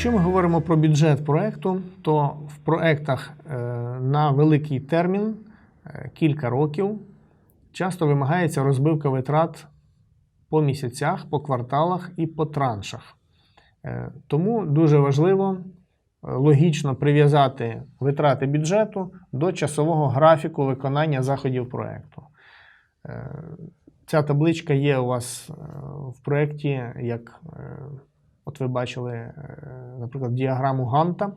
Якщо ми говоримо про бюджет проекту, то в проектах е, на великий термін е, кілька років часто вимагається розбивка витрат по місяцях, по кварталах і по траншах. Е, Тому дуже важливо логічно прив'язати витрати бюджету до часового графіку виконання заходів проекту. Ця табличка є у вас в проєкті, як от ви бачили, наприклад, діаграму Ганта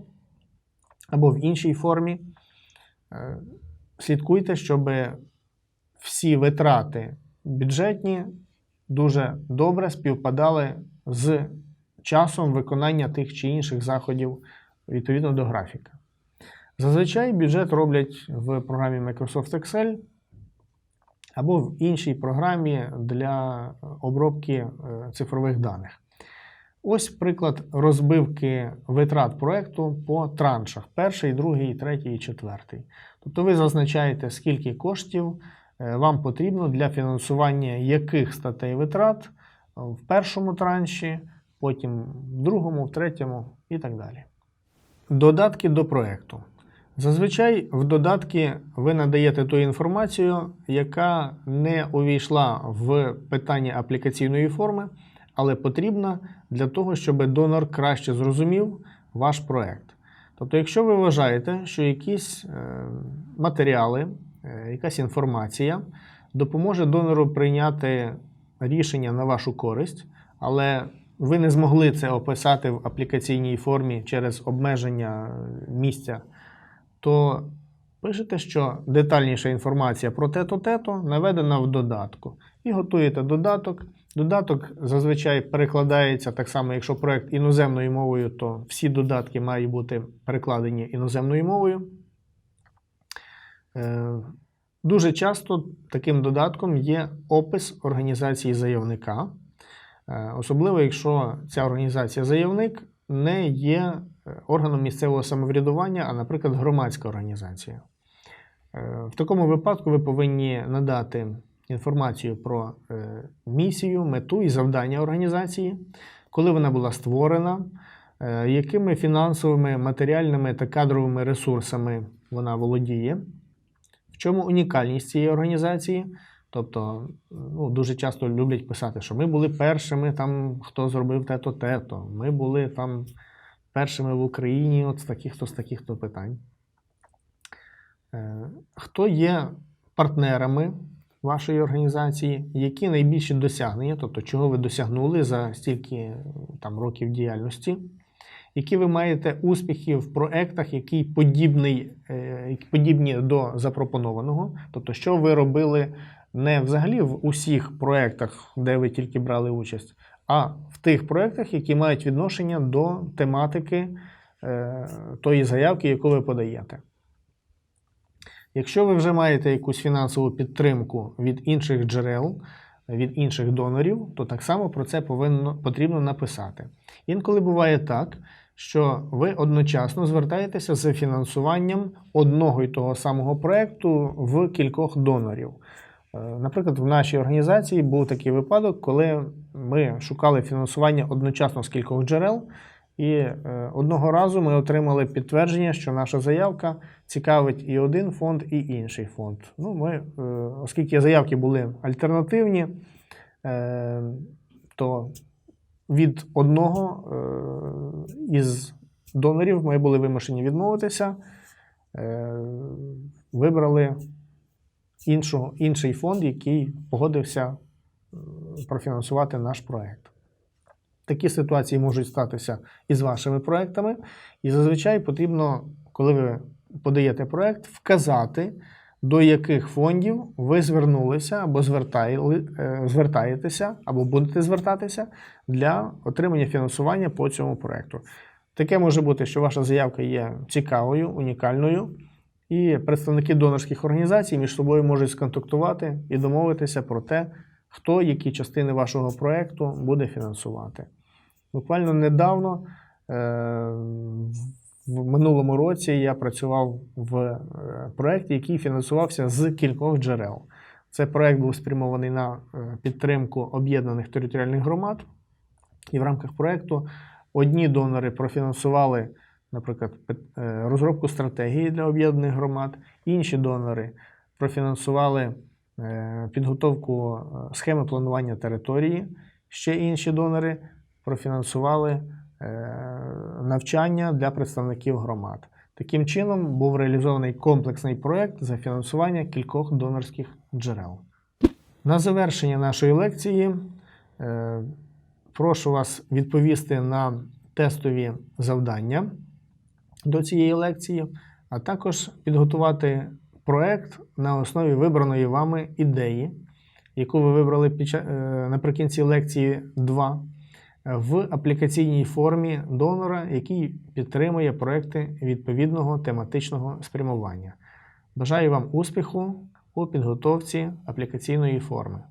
або в іншій формі. Е, Слідкуйте, щоб всі витрати бюджетні дуже добре співпадали з часом виконання тих чи інших заходів відповідно до графіка. Зазвичай бюджет роблять в програмі Microsoft Excel або в іншій програмі для обробки е, цифрових даних. Ось приклад розбивки витрат проекту по траншах: перший, другий, третій і четвертий. Тобто ви зазначаєте, скільки коштів е, вам потрібно для фінансування яких статей витрат в першому транші, потім в другому, в третьому і так далі. Додатки до проекту. Зазвичай в додатки ви надаєте ту інформацію, яка не увійшла в питання аплікаційної форми, але потрібна для того, щоб донор краще зрозумів ваш проект. Тобто, якщо ви вважаєте, що якісь е, матеріали, е, якась інформація допоможе донору прийняти рішення на вашу користь, але ви не змогли це описати в аплікаційній формі через обмеження е, місця, то пишете, що детальніша інформація про те-то, те-то наведена в додатку. І готуєте додаток. Додаток зазвичай перекладається так само, якщо проект іноземною мовою, то всі додатки мають бути перекладені іноземною мовою. Е, Дуже часто таким додатком є опис організації заявника, Е, особливо якщо ця організація заявник не є е, органом місцевого самоврядування, а, наприклад, громадська організація. В такому випадку ви повинні надати інформацію про е, місію, мету і завдання організації, коли вона була створена, е, якими фінансовими, матеріальними та кадровими ресурсами вона володіє, в чому унікальність цієї організації. Тобто, ну, дуже часто люблять писати, що ми були першими, там, хто зробив те-то, те-то. Ми були там першими в Україні от з таких-то з таких-то питань. Е, Хто є партнерами вашої організації, які найбільші досягнення, тобто чого ви досягнули за стільки там, років діяльності, які ви маєте успіхи в проектах, які подібний, е, подібні до запропонованого, тобто, що ви робили не взагалі в усіх проектах, де ви тільки брали участь, а в тих проектах, які мають відношення до тематики е, тої заявки, яку ви подаєте. Якщо ви вже маєте якусь фінансову підтримку від інших джерел, від інших донорів, то так само про це повинно, потрібно написати. Інколи буває так, що ви одночасно звертаєтеся з фінансуванням одного і того самого проекту в кількох донорів. Е, Наприклад, в нашій організації був такий випадок, коли ми шукали фінансування одночасно з кількох джерел, і е, одного разу ми отримали підтвердження, що наша заявка цікавить і один фонд, і інший фонд. Ну, ми, е, оскільки заявки були альтернативні, е, то від одного із донорів ми були вимушені відмовитися, вибрали іншого, інший фонд, який погодився профінансувати наш проект. Такі ситуації можуть статися і з вашими проектами, і зазвичай потрібно, коли ви подаєте проект, вказати, до яких фондів ви звернулися або е, звертаєтеся, або будете звертатися для отримання фінансування по цьому проекту. Таке може бути, що ваша заявка є цікавою, унікальною, і представники донорських організацій між собою можуть сконтактувати і домовитися про те, хто які частини вашого проекту буде фінансувати. Буквально недавно, е, в минулому році, я працював в е, проєкті, який фінансувався з кількох джерел. Цей проект був спрямований на е, підтримку об'єднаних територіальних громад, і в рамках проєкту Одні донори профінансували, наприклад, розробку стратегії для об'єднаних громад, інші донори профінансували підготовку е, схеми планування території, ще інші донори профінансували е, навчання для представників громад. Таким чином був реалізований комплексний проєкт за фінансування кількох донорських джерел. На завершення нашої лекції е, прошу вас відповісти на тестові завдання до цієї лекції, а також підготувати проект на основі вибраної вами ідеї, яку ви вибрали е, наприкінці лекції 2 е, в аплікаційній формі донора, який підтримує проекти відповідного тематичного спрямування. Бажаю вам успіху у підготовці аплікаційної форми.